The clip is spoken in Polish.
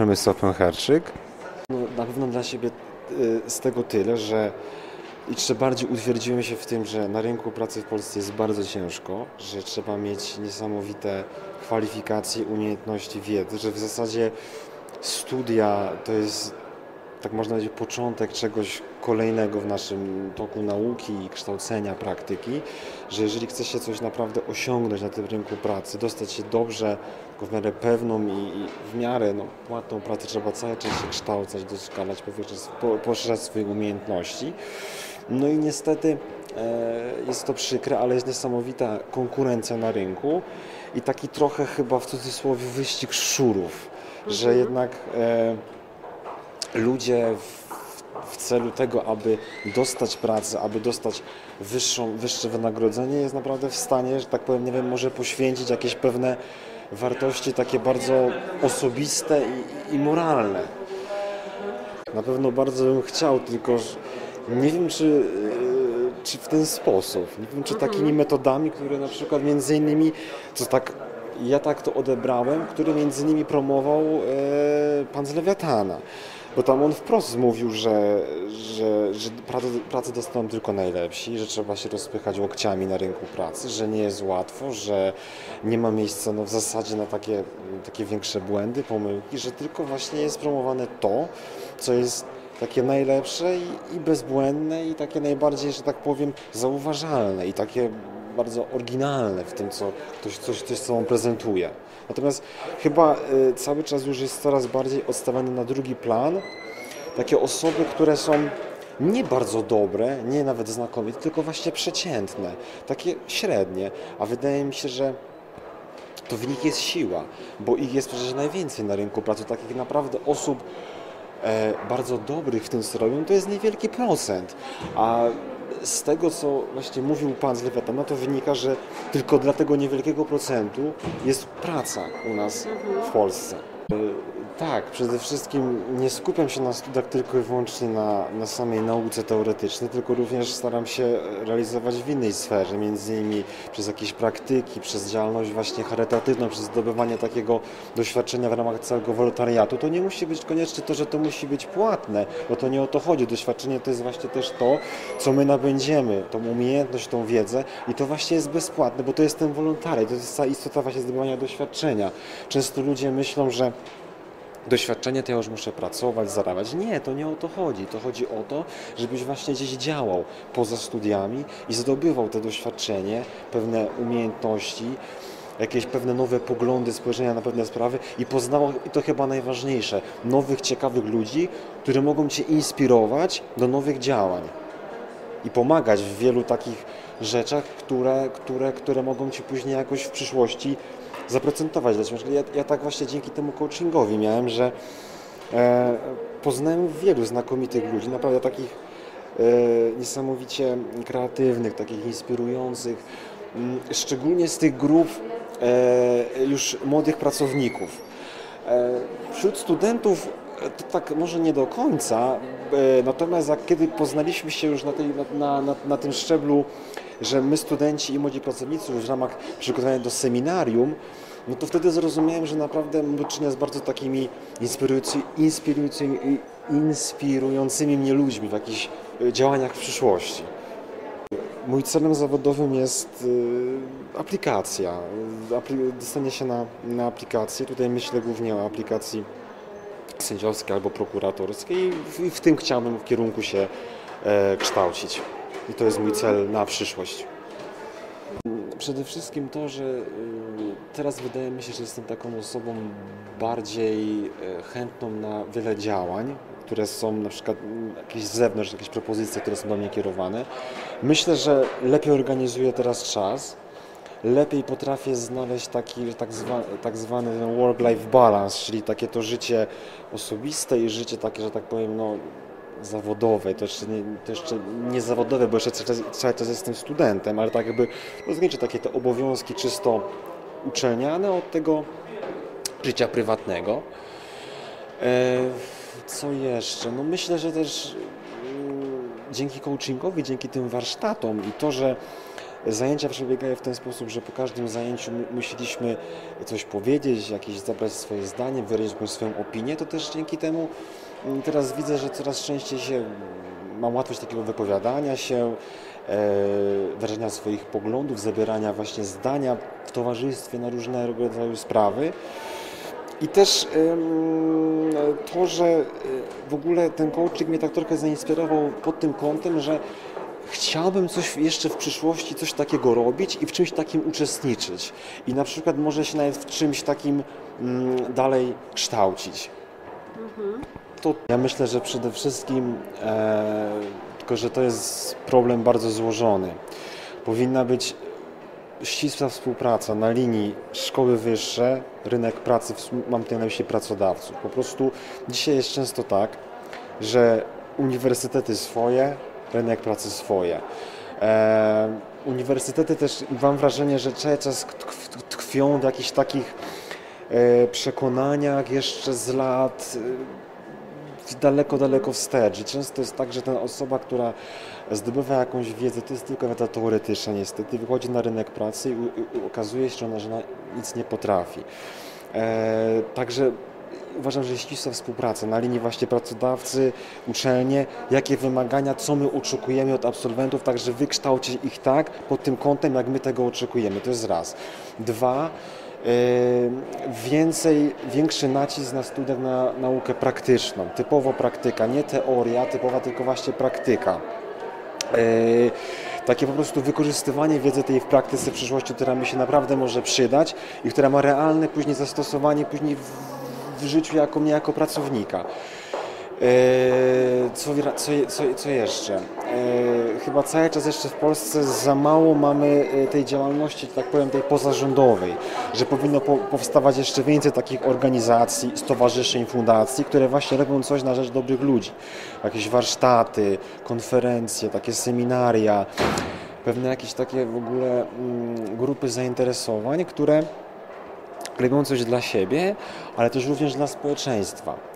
Przemysław Pęcherczyk. No, na pewno dla siebie y, z tego tyle, że jeszcze bardziej utwierdziłem się w tym, że na rynku pracy w Polsce jest bardzo ciężko, że trzeba mieć niesamowite kwalifikacje, umiejętności, wiedzy, że w zasadzie studia to jest, tak można powiedzieć, początek czegoś kolejnego w naszym toku nauki i kształcenia, praktyki, że jeżeli chce się coś naprawdę osiągnąć na tym rynku pracy, dostać się dobrze, w miarę pewną i, i w miarę no, płatną pracę, trzeba cały czas się kształcać, doskonalać, po- poszerzać swoje umiejętności. No i niestety e, jest to przykre, ale jest niesamowita konkurencja na rynku i taki trochę chyba w cudzysłowie wyścig szczurów, że jednak e, ludzie w, w celu tego, aby dostać pracę, aby dostać wyższą, wyższe wynagrodzenie, jest naprawdę w stanie, że tak powiem, nie wiem, może poświęcić jakieś pewne wartości takie bardzo osobiste i, i moralne. Na pewno bardzo bym chciał, tylko nie wiem, czy, yy, czy w ten sposób. Nie wiem, czy takimi metodami, które na przykład między innymi, co tak, ja tak to odebrałem, który między innymi promował e, pan z Lewiatana. Bo tam on wprost mówił, że, że, że pracę, dostaną tylko najlepsi, że trzeba się rozpychać łokciami na rynku pracy, że nie jest łatwo, że nie ma miejsca no, w zasadzie na takie, takie większe błędy, pomyłki, że tylko właśnie jest promowane to, co jest takie najlepsze i, i bezbłędne i takie najbardziej, że tak powiem, zauważalne i takie bardzo oryginalne w tym, co ktoś coś, coś sobą prezentuje. Natomiast chyba y, cały czas już jest coraz bardziej odstawiane na drugi plan takie osoby, które są nie bardzo dobre, nie nawet znakomite, tylko właśnie przeciętne, takie średnie, a wydaje mi się, że to w nich jest siła, bo ich jest przecież najwięcej na rynku pracy, takich naprawdę osób e, bardzo dobrych w tym, co robią, to jest niewielki procent. A z tego, co właśnie mówił Pan z Lewiatana, to wynika, że tylko dla tego niewielkiego procentu jest praca u nas w Polsce. Tak, przede wszystkim nie skupiam się na studiach tylko i wyłącznie na, na samej nauce teoretycznej, tylko również staram się realizować w innej sferze, między innymi przez jakieś praktyki, przez działalność właśnie charytatywną, przez zdobywanie takiego doświadczenia w ramach całego wolontariatu. To nie musi być koniecznie to, że to musi być płatne, bo to nie o to chodzi. Doświadczenie to jest właśnie też to, co my nabędziemy, tą umiejętność, tą wiedzę i to właśnie jest bezpłatne, bo to jest ten wolontariat, to jest cała istota właśnie zdobywania doświadczenia. Często ludzie myślą, że doświadczenie to ja już muszę pracować, zarabiać. Nie, to nie o to chodzi. To chodzi o to, żebyś właśnie gdzieś działał poza studiami i zdobywał to doświadczenie, pewne umiejętności, jakieś pewne nowe poglądy, spojrzenia na pewne sprawy i poznawał, i to chyba najważniejsze, nowych, ciekawych ludzi, którzy mogą Cię inspirować do nowych działań i pomagać w wielu takich rzeczach, które, które, które mogą Ci później jakoś w przyszłości zaprocentować. Ja, ja tak właśnie dzięki temu coachingowi miałem, że e, poznałem wielu znakomitych ludzi, naprawdę takich e, niesamowicie kreatywnych, takich inspirujących, m, szczególnie z tych grup e, już młodych pracowników. E, wśród studentów e, to tak może nie do końca, e, natomiast jak kiedy poznaliśmy się już na, tej, na, na, na tym szczeblu, że my studenci i młodzi pracownicy w ramach przygotowania do seminarium, no to wtedy zrozumiałem, że naprawdę mamy do czynienia z bardzo takimi inspirujący, inspirującymi, mnie ludźmi w jakichś e, działaniach w przyszłości. Mój celem zawodowym jest y, aplikacja, apli- dostanie się na, na aplikację. Tutaj myślę głównie o aplikacji sędziowskiej albo prokuratorskiej i w, w tym chciałbym w kierunku się e, kształcić. I to jest mój cel na przyszłość. Przede wszystkim to, że y, teraz wydaje mi się, że jestem taką osobą bardziej e, chętną na wiele działań, które są na przykład mm, jakieś z zewnątrz, jakieś propozycje, które są do mnie kierowane. Myślę, że lepiej organizuję teraz czas, lepiej potrafię znaleźć taki tak, zwa, tak zwany work-life balance, czyli takie to życie osobiste i życie takie, że tak powiem, no, zawodowe, to jeszcze, nie, to jeszcze nie zawodowe, bo jeszcze cały czas, jestem studentem, ale tak jakby rozgraniczę takie te obowiązki czysto uczelniane od tego życia prywatnego. E, co jeszcze? No myślę, że też mm, dzięki coachingowi, dzięki tym warsztatom i to, że Zajęcia przebiegały w ten sposób, że po każdym zajęciu mu- musieliśmy coś powiedzieć, jakieś zabrać swoje zdanie, wyrazić swoją opinię, to też dzięki temu mm, teraz widzę, że coraz częściej się mam łatwość takiego wypowiadania się, e, wyrażania swoich poglądów, zabierania właśnie zdania w towarzystwie na różnego rodzaju sprawy. I też to, że y, w ogóle ten coaching mnie tak trochę zainspirował pod tym kątem, że chciałbym coś jeszcze w przyszłości, coś takiego robić i w czymś takim uczestniczyć. I na przykład może się nawet w czymś takim mm, dalej kształcić. To ja myślę, że przede wszystkim, e, tylko że to jest problem bardzo złożony. Powinna być ścisła współpraca na linii szkoły wyższe, rynek pracy, mam tutaj na myśli pracodawców. Po prostu dzisiaj jest często tak, że uniwersytety swoje, rynek pracy swoje. E, uniwersytety też, mam wrażenie, że cały czas tkw- tkwią w jakichś takich e, przekonaniach jeszcze z lat e, daleko, daleko wstecz. I często jest tak, że ta osoba, która zdobywa jakąś wiedzę, to jest tylko wiedza teoretyczna niestety, wychodzi na rynek pracy i, u- i okazuje się, że ona, że ona nic nie potrafi. E, także uważam, że jest ścisła współpraca na linii właśnie pracodawcy, uczelnie, jakie wymagania, co my oczekujemy od absolwentów, także wykształcić ich tak pod tym kątem, jak my tego oczekujemy. To jest raz. Dwa, e, więcej, większy nacisk na studiach na naukę praktyczną, typowo praktyka, nie teoria, typowa tylko właśnie praktyka. E, takie po prostu wykorzystywanie wiedzy tej w praktyce w przyszłości, która mi się naprawdę może przydać i która ma realne później zastosowanie później w, w życiu jako mnie jako pracownika. E, Co, co, co, co jeszcze? E, Chyba cały czas jeszcze w Polsce za mało mamy e, tej działalności, tak powiem, tej pozarządowej, że powinno po, powstawać jeszcze więcej takich organizacji, stowarzyszeń, fundacji, które właśnie robią coś na rzecz dobrych ludzi. Jakieś warsztaty, konferencje, takie seminaria, pewne jakieś takie w ogóle mm, grupy zainteresowań, które robią coś dla siebie, ale też również dla społeczeństwa.